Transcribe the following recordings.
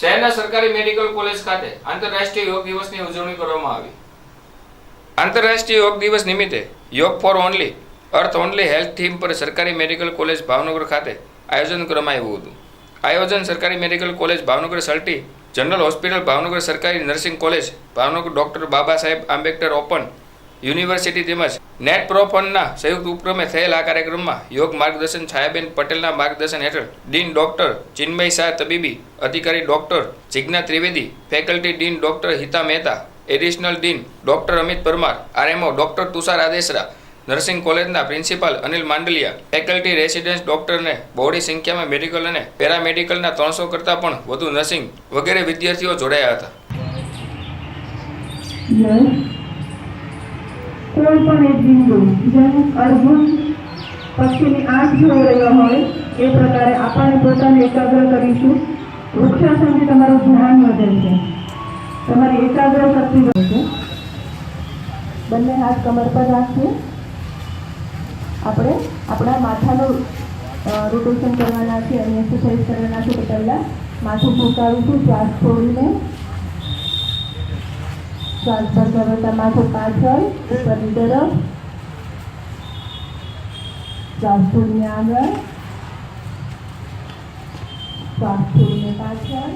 શહેરના સરકારી medical college ખાતે આંતરરાષ્ટ્રીય યોગ દિવસની ઉજવણી કરવામાં આવી. આંતરરાષ્ટ્રીય યોગ દિવસ નિમિત્તે yoga for only, earth only health theme પર સરકારી મેડિકલ કોલેજ ભાવનગર ખાતે આયોજન કરવામાં આવ્યું હતું. આયોજન સરકારી મેડિકલ કોલેજ ભાવનગર સલટી, જનરલ હોસ્પિટલ ભાવનગર સરકારી nursing college, Bhavnagar doctor Baba Saheb Ambedkar open university તેમજ નેટ પ્રો ફંડના સંયુક્ત ઉપક્રમે થયેલ આ કાર્યક્રમમાં યોગ માર્ગદર્શન છાયાબેન પટેલના માર્ગદર્શન હેઠળ ડીન ડોક્ટર ચિન્મય શાહ તબીબી, અધિકારી doctor Jigna Trivedi, faculty dean doctor Hita Mehta, additional dean doctor Amit Parmar, RMO doctor Tushar Adeshara nursing કોલેજના principal Anil Mandaliya, faculty residents ડોક્ટરને બહોળી સંખ્યામાં મેડિકલ અને પેરામેડિકલના ત્રણસો કરતાં પણ વધુ નર્સિંગ વગેરે વિદ્યાર્થીઓ જોડાયા હતા. કોઈ પણ એક બિંદુ જેમ અર્જુન પક્ષીની આંખ જોઈ રહ્યો હોય, એ પ્રકારે આપણે પોતાને એકાગ્ર કરીશું. વૃક્ષાસનથી તમારું ધ્યાન વધે છે. તમારી એકાગ્ર શક્તિ વધશે બંને હાથ કમર પર રાખીએ. આપણે આપણા માથાનું રોટેશન કરવાના છે અને એક્સરસાઇઝ કરવાના છે તો પહેલાં માથું ઝુકાવીશું શ્વાસ છોડીને. શ્વાસ પર કરતા માથું પાછળ ઉપરની તરફ શ્વાસ છોડીને આગળ શ્વાસ છોડીને પાછળ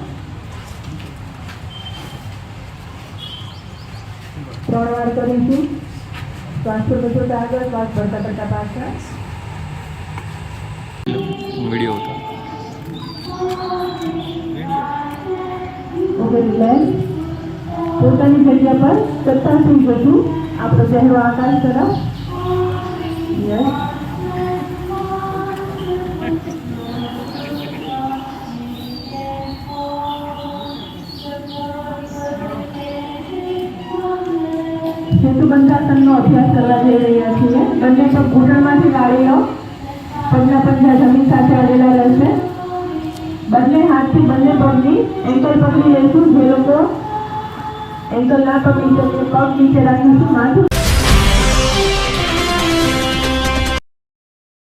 ત્રણ વાર કરીશું શ્વાસ છોડતા છોડતા આગળ શ્વાસ ભરતા ભરતા પાછળ વિડીયો ઓકે રિલેક્સ પોતાની જગ્યા પર કરતા સુઈ જશું આપણો ચહેરો આકાશ તરફ યસ સેતુબંધાસનનો અભ્યાસ કરવા જઈ રહ્યા છીએ બંને પગ ઘૂંટણમાંથી ગાળી લો પગના પંજા જમીન સાથે અડેલા રહેશે બંને હાથથી બંને પગની એન્કલ પકડી લઈશું જે લોકો En con la familia de Pop, literalmente,